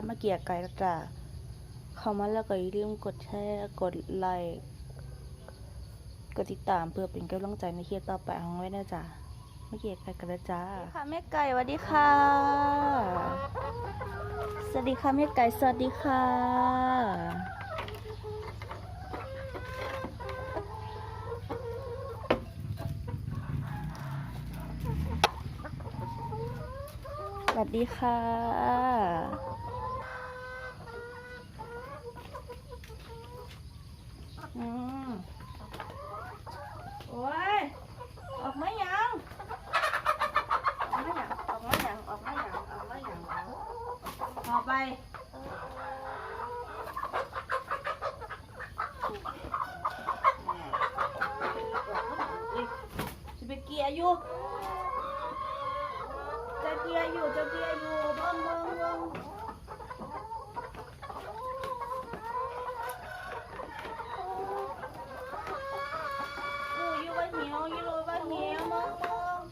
บมาเกียร์ไก่แล้วจ้ะเข้ามาแล้วก็อย่าลืมกดแชร์กดไลค์กดติดตามเพื่อเป็นกำลังใจในคลิปต่อไปของไว้นะจ๊ะมาเกียร์ไก่กันแล้วจ้าค่ะแม่ไก่สวัสดีค่ะ สวัสดีค่ะแม่ไก่สวัสดีค่ะสวัสดีค่ะ อืมโอ้ย ออกมายัง ออกมายัง ออกมายัง ออกมายัง ออกมายังออกไปจะไปเกียอยู่จะเกียอยู่จะเกียอยู่เบิ้งเบิ้งเบิ้งอู้อยู่บ้านเหี่ยวอยู่บ้านเหี่ยวเบิ้งเบิ้ง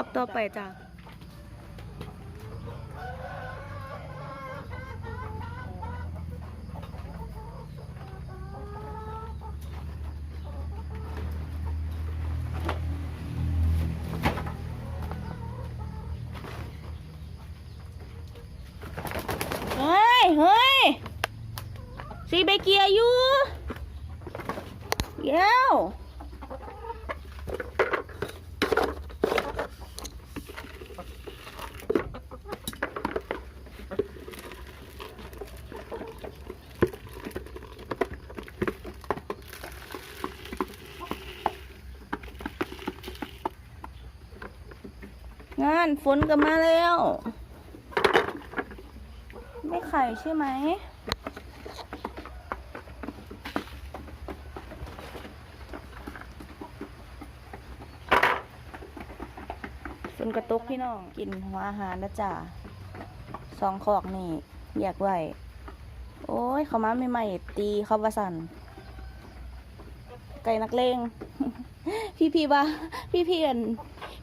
พักต่อไปจ้ะเฮ้ย เฮ้ยซีไปเกียร์อยู่เย้ว งานฝนก็มาแล้ว ไม่ไข่ใช่ไหมฝนกระตุกพี่น้อง กินหัวอาหารนะจ๊ะสองขอกนี่อยากไหวโอ้ยเขามาใหม่ๆตีเขาประสันไก่นักเลงพี่พี่ว่าพี่เพี่อัน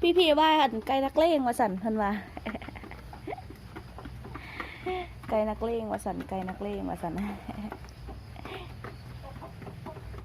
พี่พี่ว่าอันไก่นักเลงว่าสันเพิ่นว่าไก่นักเลงว่าสันไก่นักเลงว่าสัน